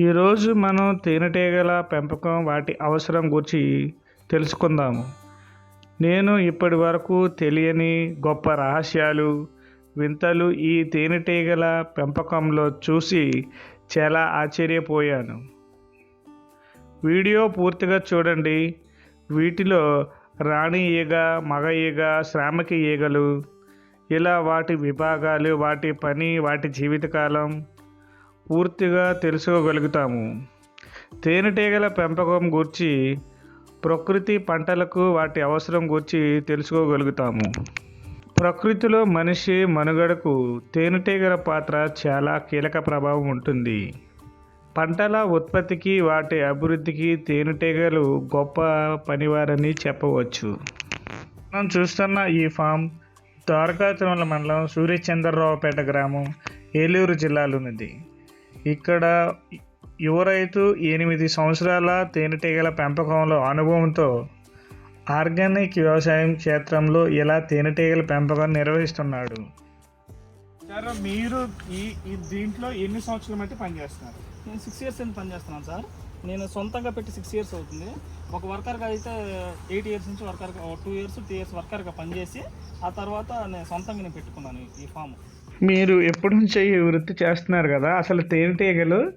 ఈరోజు మనం తేనెటీగల పెంపకం వాటి అవసరం గురించి తెలుసుకుందాము. నేను ఇప్పటి వరకు తెలియని గొప్ప రహస్యాలు వింతలు ఈ తేనెటీగల పెంపకంలో చూసి చాలా ఆశ్చర్యపోయాను. వీడియో పూర్తిగా చూడండి. వీటిలో రాణి ఈగ మగ ఈగ శ్రామిక ఈగలు ఇలా వాటి విభాగాలు వాటి పని వాటి జీవితకాలం పూర్తిగా తెలుసుకోగలుగుతాము. తేనెటీగల పెంపకం గురించి ప్రకృతి పంటలకు వాటి అవసరం గురించి తెలుసుకోగలుగుతాము. ప్రకృతిలో మనిషి మనుగడకు తేనెటీగల పాత్ర చాలా కీలక ప్రభావం ఉంటుంది. పంటల ఉత్పత్తికి వాటి అభివృద్ధికి తేనెటీగలు గొప్ప పనివారని చెప్పవచ్చు. మనం చూస్తున్న ఈ ఫామ్ ద్వారకా తిరుమల మండలం సూర్యచంద్రరావుపేట గ్రామం ఏలూరు జిల్లాలోనిది. ఇక్కడ యువ రైతు ఎనిమిది సంవత్సరాల తేనెటీగల పెంపకంలో అనుభవంతో ఆర్గానిక్ వ్యవసాయం క్షేత్రంలో ఇలా తేనెటీగల పెంపకం నిర్వహిస్తున్నాడు. సార్ మీరు ఈ ఈ దీంట్లో ఎన్ని సంవత్సరాల మట్టి పనిచేస్తున్నారు? నేను సిక్స్ ఇయర్స్ నుంచి పనిచేస్తున్నాను సార్. నేను సొంతంగా పెట్టి సిక్స్ ఇయర్స్ అవుతుంది. ఒక వర్కర్గా అయితే ఎయిట్ ఇయర్స్ నుంచి worker two years two years వర్కర్గా పనిచేసి ఆ తర్వాత నేను సొంతంగా నేను పెట్టుకున్నాను ఈ ఫామ్ మీరు ఎప్పటి నుంచి ఈ వృత్తి చేస్తున్నారు కదా అసలు తేనెటీగలు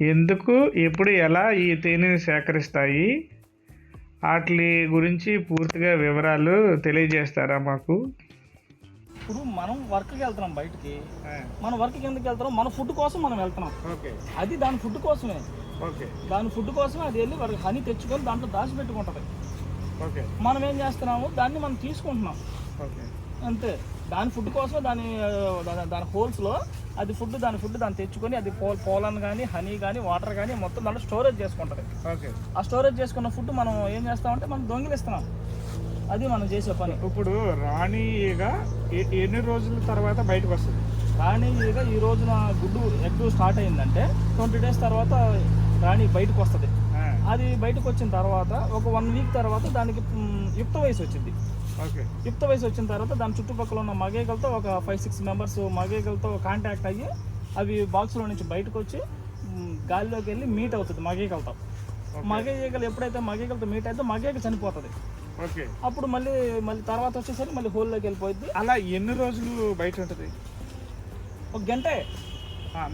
ఎందుకు ఎప్పుడు ఎలా ఈ తేనెని సేకరిస్తాయి? వాటి గురించి పూర్తిగా వివరాలు తెలియజేస్తారా మాకు? ఇప్పుడు మనం వర్క్కి వెళ్తున్నాం బయటికి. మన వర్క్కి ఎందుకు వెళ్తున్నాం? మన ఫుడ్ కోసం మనం వెళ్తున్నాం. ఓకే. అది దాని ఫుడ్ కోసమే. ఓకే. దాని ఫుడ్ కోసమే అది వెళ్ళి వారికి హనీ తెచ్చుకొని దాంట్లో దాచిపెట్టుకుంటుంది. ఓకే. మనం ఏం చేస్తున్నాము? దాన్ని మనం తీసుకుంటున్నాం. ఓకే. అంతే. దాని ఫుడ్ కోసమే దాని దాని- దాని హోల్స్లో అది ఫుడ్ దాని ఫుడ్ దాన్ని తెచ్చుకొని అది పో పోలన్ కానీ హనీ కానీ వాటర్ కానీ మొత్తం దాంట్లో స్టోరేజ్ చేసుకుంటుంది. ఓకే. ఆ స్టోరేజ్ చేసుకున్న ఫుడ్ మనం ఏం చేస్తామంటే మనం దొంగిలిస్తున్నాం. అది మనం చేసే పని. ఇప్పుడు రాణి ఈగ ఎన్ని రోజుల తర్వాత బయటకు వస్తుంది? రాణి ఈగ ఈ రోజున గుడ్డు ఎగ్ స్టార్ట్ అయిందంటే ట్వంటీ డేస్ తర్వాత రాణి బయటకు వస్తుంది. అది బయటకు వచ్చిన తర్వాత ఒక వన్ వీక్ తర్వాత దానికి యుక్త వయసు వచ్చింది. యుక్త వయసు వచ్చిన తర్వాత దాని చుట్టుపక్కల ఉన్న మగేగలతో ఒక ఫైవ్ సిక్స్ మెంబర్స్ మగేగలతో కాంటాక్ట్ అయ్యి అవి బాక్స్లో నుంచి బయటకు వచ్చి గాలిలోకి వెళ్ళి మీట్ అవుతుంది మగేగలతో మగ ఈగలు ఎప్పుడైతే మగేగలతో మీట్ అయితే మగేగ చనిపోతుంది. ఓకే అప్పుడు మళ్ళీ మళ్ళీ తర్వాత వచ్చేసరికి మళ్ళీ హోల్లోకి వెళ్ళిపోయింది అలా ఎన్ని రోజులు బయట ఉంటుంది? ఒక గంటే.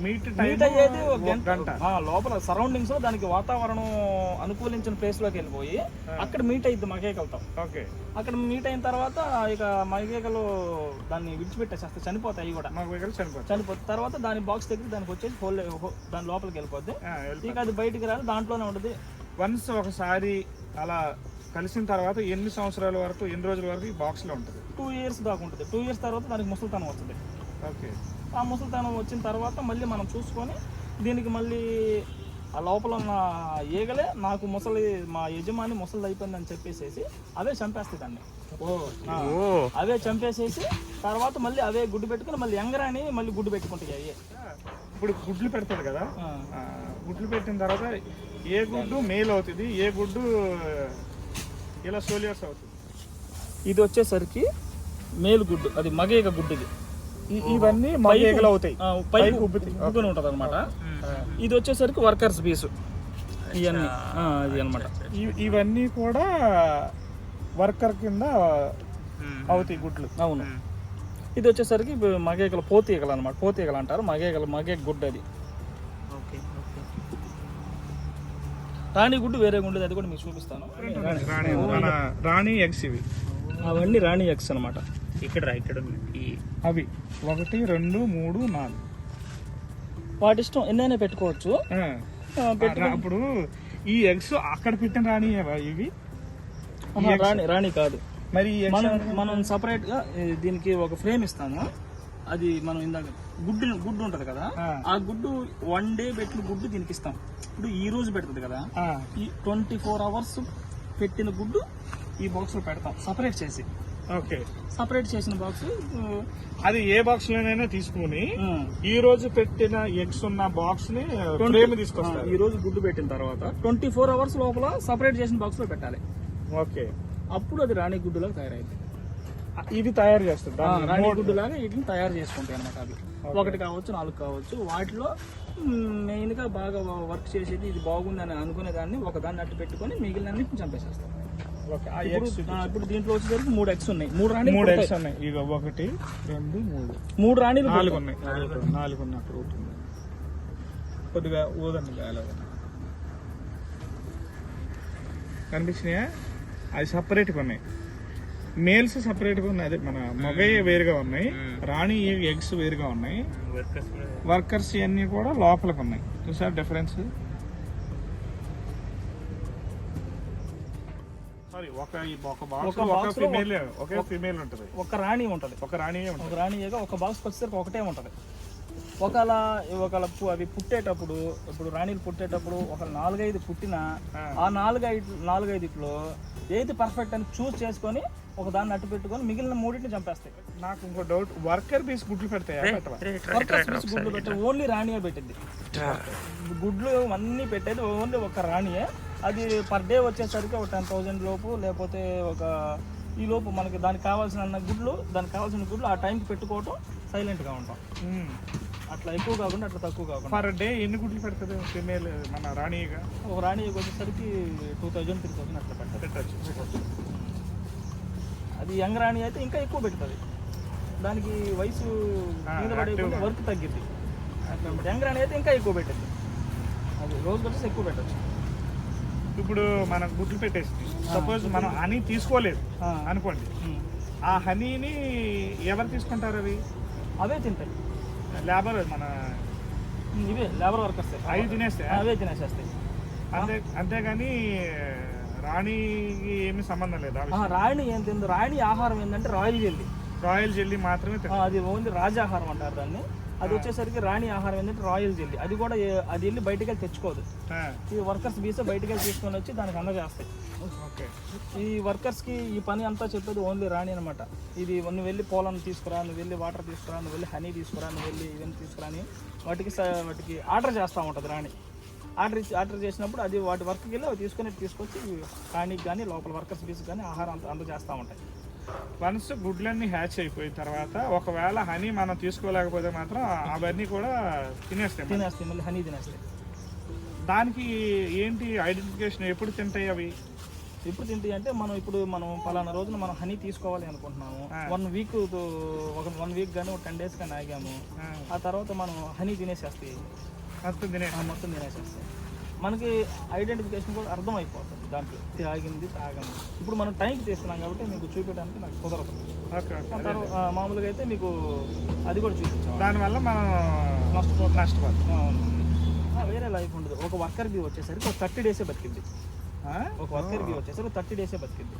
మీట్ మీట్ అయ్యేది ఒక గంట. ఆ, లోపల సరౌండింగ్స్లో దానికి వాతావరణం అనుకూలించిన ప్లేస్లోకి వెళ్ళిపోయి అక్కడ మీట్ అయ్యింది మగేకలతో ఓకే. అక్కడ మీట్ అయిన తర్వాత ఇక మగేకలు దాన్ని విడిచిపెట్టేసేస్తే చనిపోతాయి కూడా. మాకు దగ్గర చనిపోతుంది చనిపోతుంది తర్వాత దాని బాక్స్ దగ్గర దానికి వచ్చేసి హోల్ దాని లోపలికి వెళ్ళిపోద్ది. ఇక అది బయటికి రాదు దాంట్లోనే ఉంటుంది. వన్స్ ఒకసారి అలా కలిసిన తర్వాత ఎన్ని సంవత్సరాల వరకు ఎన్ని రోజుల వరకు ఈ బాక్స్లో ఉంటుంది? టూ ఇయర్స్ దాకా ఉంటుంది. టూ ఇయర్స్ తర్వాత దానికి ముసలితనం వస్తుంది. ఓకే. ఆ ముసలితనం వచ్చిన తర్వాత మళ్ళీ మనం చూసుకొని దీనికి మళ్ళీ ఆ లోపల ఉన్న ఈగలే నాకు ముసలి మా యజమాని ముసలి అయిపోయిందని చెప్పేసేసి అవే ఆ, అవే చంపేసేసి తర్వాత మళ్ళీ అవే గుడ్డు పెట్టుకుని మళ్ళీ ఎంగరాని మళ్ళీ గుడ్డు పెట్టుకుంటాయి అయ్యే ఇప్పుడు గుడ్లు పెడతాడు కదా? గుడ్లు పెట్టిన తర్వాత ఏ గుడ్డు మేల్ అవుతుంది ఏ గుడ్డు ఇలా సోలియర్స్ అవుతుంది? ఇది వచ్చేసరికి మేలు గుడ్డు అది మగేగ గుడ్డు ఇది ఈ- ఇవన్నీ మగేగలు అవుతాయి పైకి ఉబ్బుకుని ఉంటుంది అనమాట ఇది వచ్చేసరికి వర్కర్స్ పీసు ఇవన్నీ. ఆ, ఇది అనమాట ఇవన్నీ కూడా వర్కర్ కింద అవుతాయి గుడ్లు. అవును. ఇది వచ్చేసరికి మగేగలు పోతీగలు అనమాట పోతీగలు అంటారు. మగేగలు మగే గుడ్డు అది. రాణి గుడ్డు వేరే గుండేది అది కూడా మీకు చూపిస్తాను. రాణి ఎగ్స్ ఇవి. అవన్నీ రాణి ఎగ్స్ అనమాట ఇక్కడ ఇక్కడ అవి. ఒకటి రెండు మూడు నాలుగు. వాటి ఇష్టం ఎన్నైనా పెట్టుకోవచ్చు. అప్పుడు ఈ ఎగ్స్ అక్కడ పెట్టిన రాణి ఇవి? రాణి రాణి కాదు. మరి మనం మనం సపరేట్గా దీనికి ఒక ఫ్రేమ్ ఇస్తాము. అది మనం ఇందాక గుడ్డు గుడ్డు ఉంటది కదా? ఆ. గుడ్డు వన్ డే పెట్టిన గుడ్డు దీనికి ఇస్తాం. ఇప్పుడు ఈ రోజు పెడుతుంది కదా? ఆ, ఈ ట్వంటీ ఫోర్ అవర్స్ పెట్టిన గుడ్డు ఈ బాక్స్లో పెడతాం. సపరేట్ చేసి. ఓకే. సపరేట్ చేసిన బాక్స్ అది ఏ బాక్స్ లోనైనా తీసుకుని ఈ రోజు పెట్టిన ఎగ్స్ ఉన్న బాక్స్ని ఫ్రేమ్ తీసుకొస్తారు. ఈ రోజు గుడ్డు పెట్టిన తర్వాత ట్వంటీ ఫోర్ అవర్స్ లోపల సపరేట్ చేసిన బాక్స్లో పెట్టాలి. ఓకే. అప్పుడు అది రాణి గుడ్డులాగా తయారైంది ఇది తయారు దాన్ని రాణి గుడ్డులాగా వీటిని తయారు చేసుకుంటాయి అనమాట అవి. ఒకటి కావచ్చు నాలుగు కావచ్చు. వాటిలో మెయిన్గా బాగా వర్క్ చేసేది ఇది బాగుందని అనుకునేదాన్ని ఒక దాన్ని అట్టు పెట్టుకొని మిగిలిన చంపేసేస్తాం ఇప్పుడు దీంట్లో వచ్చేసరికి మూడు ఎగ్స్ ఉన్నాయి. మూడు రాణి మూడు ఎగ్స్ ఉన్నాయి. ఇక ఒకటి రెండు మూడు. మూడు రాణిలు నాలుగు ఉన్నాయి. నాలుగు ఉన్నాయి. అక్కడ ఒకటి ఉంది. కొద్దిగా ఊదండి గాలి కనిపించినాయా? అది సపరేట్గా ఉన్నాయి. మేల్స్ సపరేట్గా ఉన్నాయి. అదే మన మగయ్య వేరుగా ఉన్నాయి. రాణి ఎగ్స్ వేరుగా ఉన్నాయి. వర్కర్స్ ఇవన్నీ కూడా లోపలికి ఉన్నాయి. చూసారు డిఫరెన్స్ ఒక ఒక బాక్స్ ఒక ఫిమేల్ ఒకే ఫిమేల్ ఉంటుంది. ఒక రాణి ఉంటది. ఒక రాణి ఒక రాణి ఒక బాక్స్ వచ్చేసరికి ఒకటే ఉంటది. ఒకవేళ ఒకవేళ అవి పుట్టేటప్పుడు ఇప్పుడు రాణిలు పుట్టేటప్పుడు ఒక నాలుగైదు పుట్టిన ఆ. నాలుగైదు నాలుగైదుట్లో ఏది పర్ఫెక్ట్ అని చూస్ చేసుకొని ఒక దాన్ని అట్టు పెట్టుకొని మిగిలిన మూడింటిని చంపేస్తాయి. నాకు ఇంకో డౌట్ వర్కర్ బీస్ గుడ్లు పెడతాయా? పిలిచి గుడ్లు పెట్టే ఓన్లీ రాణియే పెట్టింది. గుడ్లు అన్నీ పెట్టేది ఓన్లీ ఒక రాణియే. అది పర్ డే వచ్చేసరికి ఒక టెన్ థౌజండ్ లోపు లేకపోతే ఒక ఈ లోపు మనకి దానికి కావాల్సిన గుడ్లు దానికి కావాల్సిన గుడ్లు ఆ టైంకి పెట్టుకోవటం సైలెంట్గా ఉంటాం. అట్లా ఎక్కువ కాకుండా అట్లా తక్కువ కాకుండా. పర్ డే ఎన్ని గుడ్లు పెడుతుంది? ఫిమేల్ మన రాణిగా ఒక రాణి వచ్చేసరికి టూ థౌజండ్ త్రీ థౌజండ్ అట్లా పెట్టచ్చు. అది యంగ్ రాణి అయితే ఇంకా ఎక్కువ పెడుతుంది. దానికి వయసు మీద. వర్క్ తగ్గిద్ది. యంగ్ రాణి అయితే ఇంకా ఎక్కువ పెట్టింది అది రోజు వచ్చేసి ఎక్కువ పెట్టచ్చు. ఇప్పుడు మనం గుడ్లు పెట్టేసి సపోజ్ మనం హనీ తీసుకోలేదు అనుకోండి. ఆ హనీని ఎవరు తీసుకుంటారు అవి? అవే తింటాయి. లేబర్ మన ఇవే లేబర్ వర్కర్స్. అవి తినేస్తే అవే తినేసేస్తాయి. అంతే అంతేగాని రాణికి ఏమీ సంబంధం లేదు. రాణి ఏం తింది? రాణి ఆహారం ఏంటంటే రాయల్ జెల్లీ. రాయల్ జెల్లీ మాత్రమే అది ఓన్లీ రాజాహారం అంటారు దాన్ని. అది వచ్చేసరికి రాణి ఆహారం ఏంటంటే రాయల్ జెల్లీ. అది కూడా అది వెళ్ళి బయటికి వెళ్ళి తెచ్చుకోదు. ఈ వర్కర్స్ బీసే బయటికి వెళ్ళి తీసుకొని వచ్చి దానికి అందజేస్తాయి ఓకే. ఈ వర్కర్స్కి ఈ పని అంతా చెప్పేది ఓన్లీ రాణి అనమాట ఇది నువ్వు వెళ్ళి పోలను తీసుకురా నువ్వు వెళ్ళి వాటర్ తీసుకురా నువ్వు వెళ్ళి హనీ తీసుకురా నువ్వు వెళ్ళి ఇవన్నీ తీసుకురా అని వాటికి వాటికి ఆర్డర్ చేస్తూ ఉంటుంది రాణి. ఆర్డర్ ఇచ్చి ఆర్డర్ చేసినప్పుడు అది వాటి వర్క్కి వెళ్ళి అవి తీసుకొని తీసుకొచ్చి రాణికి కానీ లోపల వర్కర్స్ బీస్ కానీ ఆహారం అంత అందజేస్తూ ఉంటాయి. వన్స్ గుడ్లన్నీ హ్యాచ్ అయిపోయిన తర్వాత ఒకవేళ హనీ మనం తీసుకోలేకపోతే మాత్రం అవన్నీ కూడా తినేస్తాయి. తినేస్తాయి మళ్ళీ హనీ తినేస్తాయి. దానికి ఏంటి ఐడెంటిఫికేషన్ ఎప్పుడు తింటాయి అవి? ఎప్పుడు తింటాయి అంటే మనం ఇప్పుడు మనం పలానా రోజున మనం హనీ తీసుకోవాలి అనుకుంటున్నాము. వన్ వీక్ ఒక వన్ వీక్ కానీ ఒక టెన్ డేస్ కానీ ఆగాము. ఆ. తర్వాత మనం హనీ తినేసేస్తాయి. మొత్తం తినే మొత్తం తినేసేస్తాయి మనకి ఐడెంటిఫికేషన్ కూడా అర్థం అయిపోతుంది దాంట్లో తాగింది తాగంది. ఇప్పుడు మనం టైంకి తీస్తున్నాం కాబట్టి మీకు చూపించడానికి నాకు కుదరదు. మామూలుగా అయితే మీకు అది కూడా చూపించాం. దానివల్ల మనం నష్టపోతాం. నష్టపోతాం. వేరే లైఫ్ ఉండదు. ఒక వర్కర్కి వచ్చేసరికి ఒక థర్టీ డేసే బతికింది? ఒక వర్కర్కి వచ్చేసరికి థర్టీ డేసే బతికింది.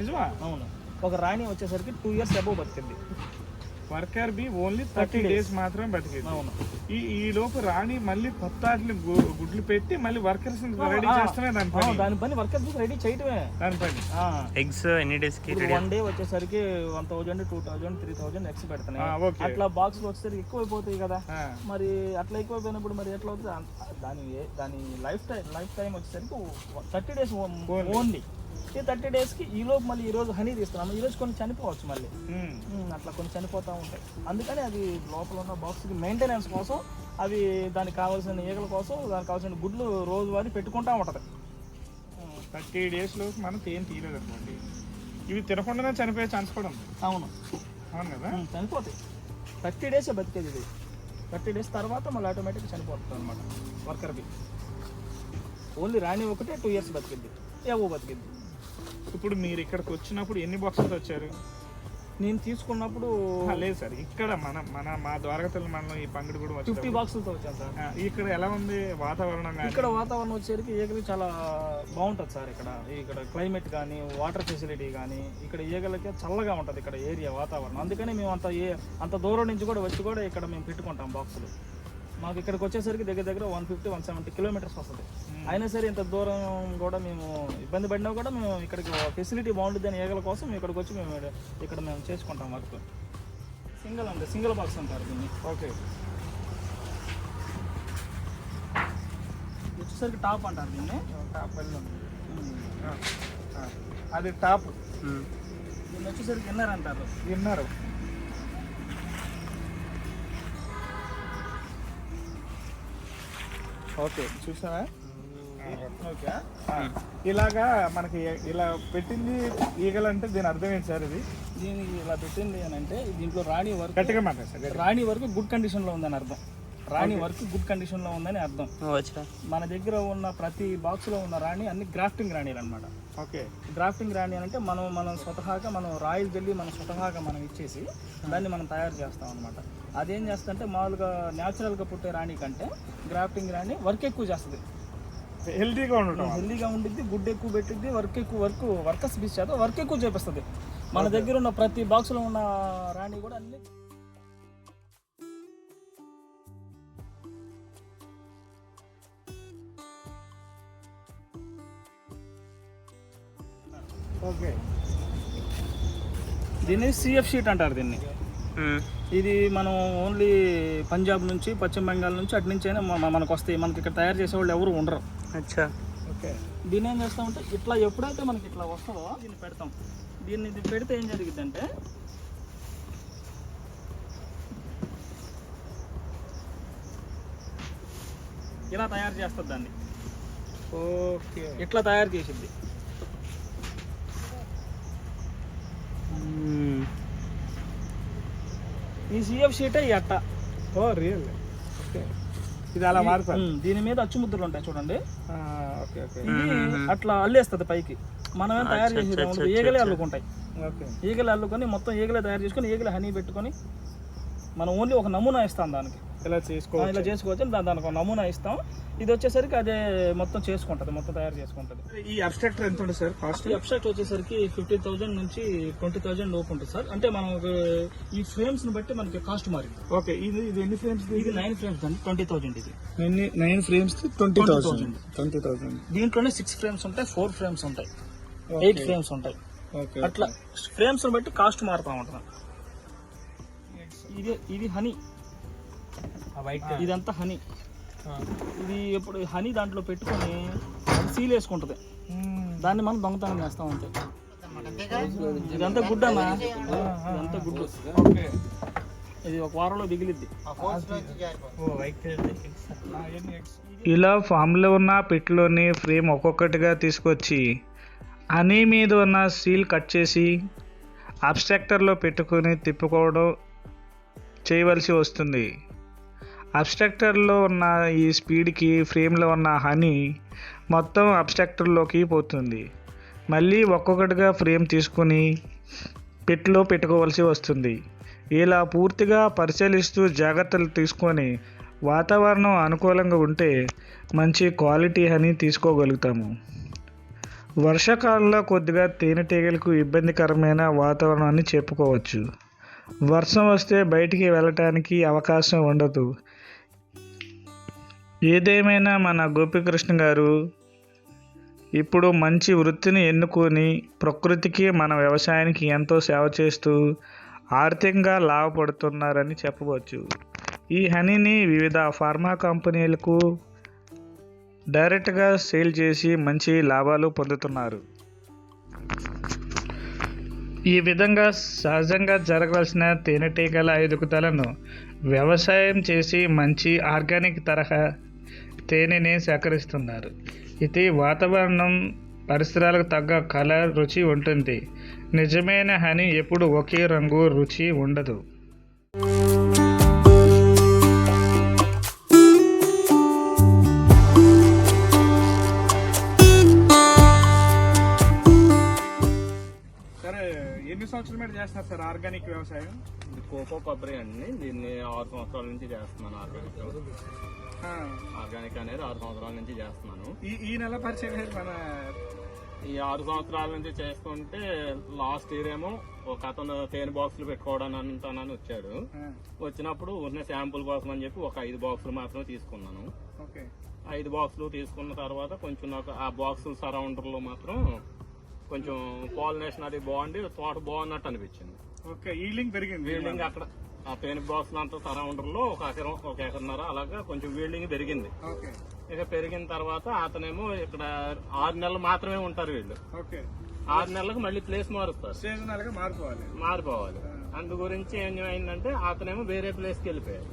నిజమా? అవును. ఒక రాణి వచ్చేసరికి టూ ఇయర్స్ అబౌవ్ బతికింది. Worker bee only thirty. Days. మాత్రమే బతికింది. అవును. ఈ ఈ లోపు రాణి మళ్ళీ కొత్త గు- గుడ్లు పెట్టి మళ్ళీ వర్కర్స్ రెడీ చేస్తమే దాని ఆ, పని. దాని పని వర్కర్స్ రెడీ చేయటమే. దాని పని. ఆ. ఎగ్స్ ఎన్ని డేస్కి వన్ డే వచ్చేసరికి one thousand two thousand three thousand పెడుతున్నాయి. ఓకే. అట్లా బాక్స్ వచ్చేసరికి ఎక్కువ అయిపోతాయి కదా మరి అట్లా ఎక్కువైపోయినప్పుడు మరి ఎట్లా అవుతుంది? దాని ఏ- దాని లైఫ్ టైం లైఫ్ టైం వచ్చేసరికి థర్టీ డేస్ ఓన్లీ ఈ థర్టీ డేస్కి ఈ లోపు మళ్ళీ ఈ రోజు హనీ తీస్తున్నాము. ఈ రోజు కొన్ని చనిపోవచ్చు మళ్ళీ. అట్లా కొన్ని చనిపోతూ ఉంటాయి. అందుకని అది లోపల ఉన్న బాక్స్కి మెయింటెనెన్స్ కోసం అవి దానికి కావాల్సిన ఈగల కోసం దానికి కావాల్సిన గుడ్లు రోజువారీ పెట్టుకుంటా ఉంటుంది. థర్టీ డేస్ లోపు మనం తేం తీయలేదు అనుకోండి. ఇవి తినకుండానే చనిపోయే ఛాన్స్ కూడా ఉంది. అవును. అవును కదా? చనిపోతాయి. థర్టీ డేస్ బతికేది ఇది. థర్టీ డేస్ తర్వాత మళ్ళీ ఆటోమేటిక్గా చనిపోతుంది అనమాట వర్కర్కి. ఓన్లీ రాణి ఒకటే టూ ఇయర్స్ బతికిద్ది. ఏవో బతికిద్ది. ఇప్పుడు మీరు ఇక్కడికి వచ్చినప్పుడు ఎన్ని బాక్సెస్ వచ్చారు నేను తీసుకున్నప్పుడు లేదు సార్ ఇక్కడ మన మన మా ద్వారకతలు మనం ఈ పంగుడు కూడా ఫిఫ్టీ బాక్సులతో వచ్చాను సార్. ఇక్కడ ఎలా ఉంది వాతావరణం ఇక్కడ వాతావరణం వచ్చేసరికి ఈగలు చాలా బాగుంటుంది సార్ ఇక్కడ. ఇక్కడ క్లైమేట్ కానీ వాటర్ ఫెసిలిటీ కానీ ఇక్కడ ఈగలకి చల్లగా ఉంటుంది ఇక్కడ ఏరియా వాతావరణం. అందుకని మేము అంత ఏ అంత దూరం నుంచి కూడా వచ్చి కూడా ఇక్కడ మేము పెట్టుకుంటాం బాక్సులు మాకు ఇక్కడికి వచ్చేసరికి దగ్గర దగ్గర one fifty one seventy kilometres వస్తుంది. అయినా సరే ఇంత దూరం కూడా మేము ఇబ్బంది పడినా కూడా మేము ఇక్కడికి ఫెసిలిటీ బాగుంటుంది అని ఈగల కోసం ఇక్కడికి వచ్చి మేము ఇక్కడ మేము చేసుకుంటాం వర్క్. సింగిల్ అండి సింగిల్ బాక్స్ అంటారు దీన్ని. ఓకే. వచ్చేసరికి టాప్ అంటారు దీన్ని. టాప్. అది టాప్. దీన్ని వచ్చేసరికి ఇన్నర్ అంటారు. విన్నారు ఓకే చూసావా? ఓకే ఇలాగా మనకి ఇలా పెట్టింది ఈగలంటే దీని అర్థం ఏంటి సార్ ఇది? దీనికి ఇలా పెట్టింది అని అంటే దీంట్లో రాణి వర్క్ గట్టిగా మాట్లాడు సార్. రాణి వర్క్ గుడ్ కండిషన్లో ఉందని అర్థం. రాణి వర్క్ గుడ్ కండిషన్లో ఉందని అర్థం. మన దగ్గర ఉన్న ప్రతి బాక్స్లో ఉన్న రాణి అన్ని గ్రాఫ్టింగ్ రాణిలు అనమాట ఓకే. గ్రాఫ్టింగ్ రాణి అని అంటే మనం మనం స్వతహాగా మనం రాయిల్ జల్లి మనం స్వతహాగా మనం ఇచ్చేసి దాన్ని మనం తయారు చేస్తాం అనమాట అదేం చేస్తుందంటే మామూలుగా న్యాచురల్గా పుట్టే రాణి కంటే గ్రాఫ్టింగ్ రాణి వర్క్ ఎక్కువ చేస్తుంది. హెల్తీగా ఉండటం హెల్దీగా ఉండిద్ది గుడ్ ఎక్కువ పెట్టిద్ది వర్క్ ఎక్కువ వర్క్ వర్కర్స్ బిస్ చేత వర్క్ ఎక్కువ చేపిస్తుంది. మన దగ్గర ఉన్న ప్రతి బాక్స్లో ఉన్న రాణి కూడా అన్ని ఓకే. దీన్ని సిఎఫ్ షీట్ అంటారు దీన్ని. ఇది మనం ఓన్లీ పంజాబ్ నుంచి పశ్చిమ బెంగాల్ నుంచి అటు నుంచి అయినా మనకు వస్తాయి. మనకి ఇక్కడ తయారు చేసే వాళ్ళు ఎవరు ఉండరు. అచ్చా. ఓకే. దీన్ని ఏం చేస్తామంటే ఇట్లా ఎప్పుడైతే మనకి ఇట్లా వస్తుందో దీన్ని పెడతాం. దీన్ని ఇది పెడితే ఏం జరిగిద్దంటే ఇలా తయారు చేస్తుంది దాన్ని. ఓకే. ఇట్లా తయారు చేసిద్ది. ఈ సిఎఫ్ షీటే ఈ అట్ట. ఓ రియల్ ఓకే. ఇది అలా మారుతారు ఉమ్, దీని మీద అచ్చుముద్రలు ఉంటాయి చూడండి. Okay okay. ఇది అట్లా అల్లేస్తుంది పైకి. మనమేం తయారు చేసేది? ఈగలే అల్లుకుంటాయి. ఓకే. ఈగలు అల్లుకొని మొత్తం ఈగలే తయారు చేసుకొని ఈగలే హనీ పెట్టుకొని మనం ఓన్లీ ఒక నమూనా ఇస్తాం దానికి. ఇలా ఆ, చేసుకో ఇలా చేసుకోవచ్చు దానికి ఒక నమూనా ఇస్తాం. ఇది వచ్చేసరికి అదే మొత్తం చేసుకుంటుంది మొత్తం తయారు చేసుకుంటుంది. ఈ అబ్స్ట్రాక్టర్ ఎంత ఉంటుంది సార్ కాస్ట్? ఈ అబ్స్ట్రాక్ట్ వచ్చేసరికి ఫిఫ్టీన్ థౌసండ్ నుంచి ట్వంటీ థౌసండ్ లోపు ఉంటుంది సార్. అంటే మనం ఈ ఫ్రేమ్స్ని బట్టి మనకి కాస్ట్ మారింది. ఓకే ఇది ఇది ఎన్ని ఫ్రేమ్స్ ఇది? నైన్ ఫ్రేమ్స్ అండి ట్వంటీ థౌసండ్ ఇది. ఎన్ని nine frames twenty 20,000. Thousand. Twenty thousand. దీంట్లోనే సిక్స్ ఫ్రేమ్స్ ఉంటాయి ఫోర్ ఫ్రేమ్స్ ఉంటాయి. ఎయిట్ ఫ్రేమ్స్ ఉంటాయి. ఓకే. అట్లా ఫ్రేమ్స్ బట్టి కాస్ట్ మారుతా ఉంటుంది. ఇది ఇది హనీ. ఇదంతా హనీ ఇది ఇప్పుడు హనీ దాంట్లో పెట్టుకొని అది సీల్ వేసుకుంటది దాన్ని మనం దొంగతనం చేస్తా ఉంటాయి ఇదంతా గుడ్ అన్న ఇదంతా గుడ్ ఇది ఒక వారంలో దిగిలిద్ది ఇలా ఫామ్లో ఉన్న పిట్లోని ఫ్రేమ్ ఒక్కొక్కటిగా తీసుకొచ్చి హనీ మీద ఉన్న సీల్ కట్ చేసి అబ్స్ట్రాక్టర్లో పెట్టుకొని తిప్పుకోవడం చేయవలసి వస్తుంది. అబ్స్ట్రాక్టర్లో ఉన్న ఈ స్పీడ్కి ఫ్రేమ్లో ఉన్న హనీ మొత్తం అబ్స్ట్రాక్టర్లోకి పోతుంది. మళ్ళీ ఒక్కొక్కటిగా ఫ్రేమ్ తీసుకొని పెట్లో పెట్టుకోవాల్సి వస్తుంది. ఇలా పూర్తిగా పరిశీలిస్తూ జాగ్రత్తలు తీసుకొని వాతావరణం అనుకూలంగా ఉంటే మంచి క్వాలిటీ హనీ తీసుకోగలుగుతాము. వర్షాకాలంలో కొద్దిగా తేనెటీగలకు ఇబ్బందికరమైన వాతావరణాన్ని చెప్పుకోవచ్చు. వర్షం వస్తే బయటికి వెళ్ళటానికి అవకాశం ఉండదు. ఏదేమైనా మన గోపికృష్ణ గారు ఇప్పుడు మంచి వృత్తిని ఎన్నుకొని ప్రకృతికి మన వ్యవసాయానికి ఎంతో సేవ చేస్తూ ఆర్థికంగా లాభపడుతున్నారని చెప్పవచ్చు. ఈ హనీని వివిధ ఫార్మా కంపెనీలకు డైరెక్ట్గా సేల్ చేసి మంచి లాభాలు పొందుతున్నారు. ఈ విధంగా సహజంగా జరగవలసిన తేనెటీగల ఎదుగుదలను వ్యవసాయం చేసి మంచి ఆర్గానిక్ తరహా తేనెని సేకరిస్తున్నారు. ఇది వాతావరణం పరిసరాలకు తగ్గ కళ రుచి ఉంటుంది. నిజమైన హనీ ఎప్పుడు ఒకే రంగు రుచి ఉండదు. సరే ఎన్ని సంవత్సరాల మీద చేస్తారు సార్ ఆర్గానిక్ వ్యవసాయం? కోకో కొబ్బరి అండి. దీన్ని ఆరు సంవత్సరాల నుంచి చేస్తున్నాను ఆర్గానిక్ ఆర్గానిక్ అనేది ఆరు సంవత్సరాల నుంచి చేస్తున్నాను. ఈ ఈ నెల పరిచయం మన ఈ ఆరు సంవత్సరాల నుంచి చేసుకుంటే లాస్ట్ ఇయర్ ఏమో ఒక అతను తేనె బాక్సులు పెట్టుకోవడానికి అంతానని వచ్చాడు. వచ్చినప్పుడు ఉన్న శాంపుల్ కోసం అని చెప్పి ఒక ఐదు బాక్సులు మాత్రమే తీసుకున్నాను. ఐదు బాక్సులు తీసుకున్న తర్వాత కొంచెం నాకు ఆ బాక్సుల సరౌండర్లో మాత్రం కొంచెం పాలినేషన్ అది బాగుండి తోట బాగున్నట్టు అనిపించింది. ఓకే ఈలింగ్ పెరిగింది. వీల్డింగ్ అక్కడ ఆ తేనె బాక్స్ అంతా సరౌండర్లో ఒక ఎకరం ఒక ఎకరన్నర అలాగా కొంచెం వీల్డింగ్ పెరిగింది. ఇక పెరిగిన తర్వాత అతనేమో ఇక్కడ ఆరు నెలలు మాత్రమే ఉంటారు వీళ్ళు. ఆరు నెలలకు మళ్ళీ ప్లేస్ మారుస్తారు. సీజనల్గా మారిపోవాలి. మారిపోవాలి. అందు గురించి ఏమైందంటే అతనేమో వేరే ప్లేస్కి వెళ్ళిపోయారు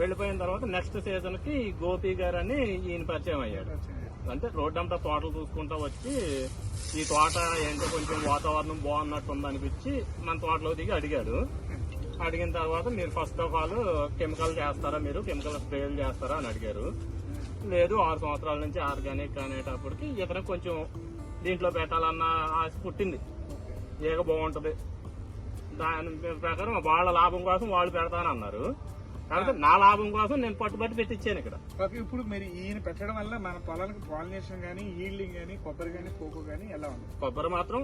వెళ్ళిపోయిన తర్వాత నెక్స్ట్ సీజన్కి గోపి గారు అని ఈయన పరిచయం అయ్యాడు. అంటే రోడ్డు అంతా తోటలు చూసుకుంటా వచ్చి ఈ తోట ఏంటో కొంచెం వాతావరణం బాగున్నట్టు ఉందనిపించి మన తోటలో దిగి అడిగాడు. అడిగిన తర్వాత మీరు ఫస్ట్ ఆఫ్ ఆల్ కెమికల్ చేస్తారా మీరు కెమికల్ స్ప్రేలు చేస్తారా అని అడిగారు. లేదు ఆరు సంవత్సరాల నుంచి ఆర్గానిక్ అనేటప్పటికి ఇతర కొంచెం దీంట్లో పెట్టాలన్న ఆశ పుట్టింది. ఏగ బాగుంటుంది. దాని ప్రకారం వాళ్ళ లాభం కోసం వాళ్ళు పెడతానన్నారు. కాబట్టి నా లాభం కోసం నేను పట్టుబట్టి పెట్టించాను ఇక్కడ. ఇప్పుడు మీరు ఈయన పెట్టడం వల్ల మన పొలాలకు పాలినేషన్ కానీ ఈల్డింగ్ కానీ కొబ్బరి కానీ కోకో కానీ ఎలా ఉంది? కొబ్బరి మాత్రం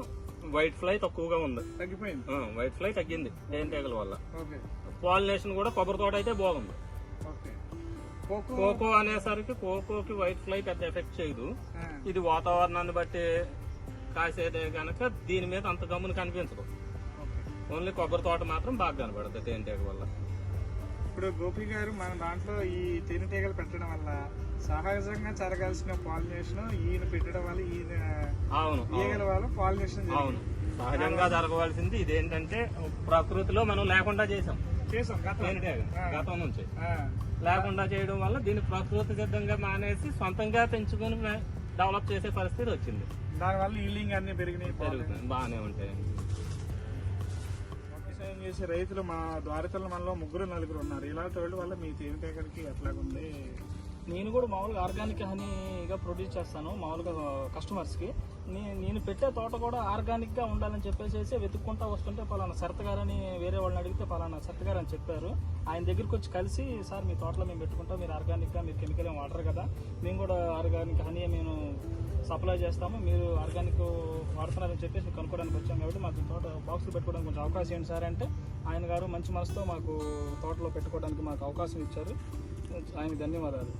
వైట్ ఫ్లై తక్కువగా ఉంది. తగ్గిపోయింది? వైట్ ఫ్లై తగ్గింది తేనెటీగల వల్ల. ఓకే. పాలినేషన్ కూడా కొబ్బరి తోట అయితే బాగుంది. ఓకే. కోకో అనేసరికి కోకోకి వైట్ ఫ్లై పెద్ద ఎఫెక్ట్ చేయదు. ఇది వాతావరణాన్ని బట్టి కాసేదే కనుక దీని మీద అంత గమ్మున కనిపించదు. ఓన్లీ కొబ్బరి తోట మాత్రం బాగా కనబడుతుంది తేనెటీగ వల్ల. ఇప్పుడు గోపి గారు మన దాంట్లో ఈ తేనెటీగలు పెట్టడం వల్ల సహజంగా జరగాల్సిన పాలినేషన్ ఈయన పెట్టడం వల్ల ఈయన అవును ఈగల వల్ల పాలినేషన్ అవును. సహజంగా జరగవలసింది ఇదేంటంటే ప్రకృతిలో మనం లేకుండా చేసాం. చేసాం గత. నుంచి. లేకుండా చేయడం వల్ల దీన్ని ప్రకృతి సిద్ధంగా మానేసి సొంతంగా పెంచుకొని డెవలప్ చేసే పరిస్థితి వచ్చింది. దానివల్ల ఈల్డింగ్ అన్ని పెరిగినాయి బాగానే ఉంటాయి. వ్యవసాయం చేసే రైతులు మా ద్వారతల మనలో ముగ్గురు నలుగురు ఉన్నారు. ఇలాంటి వాళ్ళ వల్ల మీ తేనెటీగలకి ఎట్లాగుంది? నేను కూడా మామూలుగా ఆర్గానిక్ హనీగా ప్రొడ్యూస్ చేస్తాను మామూలుగా కస్టమర్స్కి నేను పెట్టే తోట కూడా ఆర్గానిక్గా ఉండాలని చెప్పేసి వెతుక్కుంటా వస్తుంటే పలానా శరత్ వేరే వాళ్ళని అడిగితే పలానా శరత్ గారు అని చెప్పారు. ఆయన దగ్గరికి వచ్చి కలిసి సార్ మీ తోటలో మేము పెట్టుకుంటాం మీరు ఆర్గానిక్గా మీరు కెమికల్ ఏం వాడరు కదా మేము కూడా ఆర్గానిక్ హనీ మేము సప్లై చేస్తాము మీరు ఆర్గానిక్ వాడుతున్నారని చెప్పేసి కనుక్కోవడానికి వచ్చాం కాబట్టి మాకు తోట బాక్సులు పెట్టుకోవడానికి కొంచెం అవకాశం ఏంటి సార్ అంటే ఆయన గారు మంచి మనసుతో మాకు తోటలో పెట్టుకోవడానికి మాకు అవకాశం ఇచ్చారు. ఆయనకి ధన్యవాదాలు.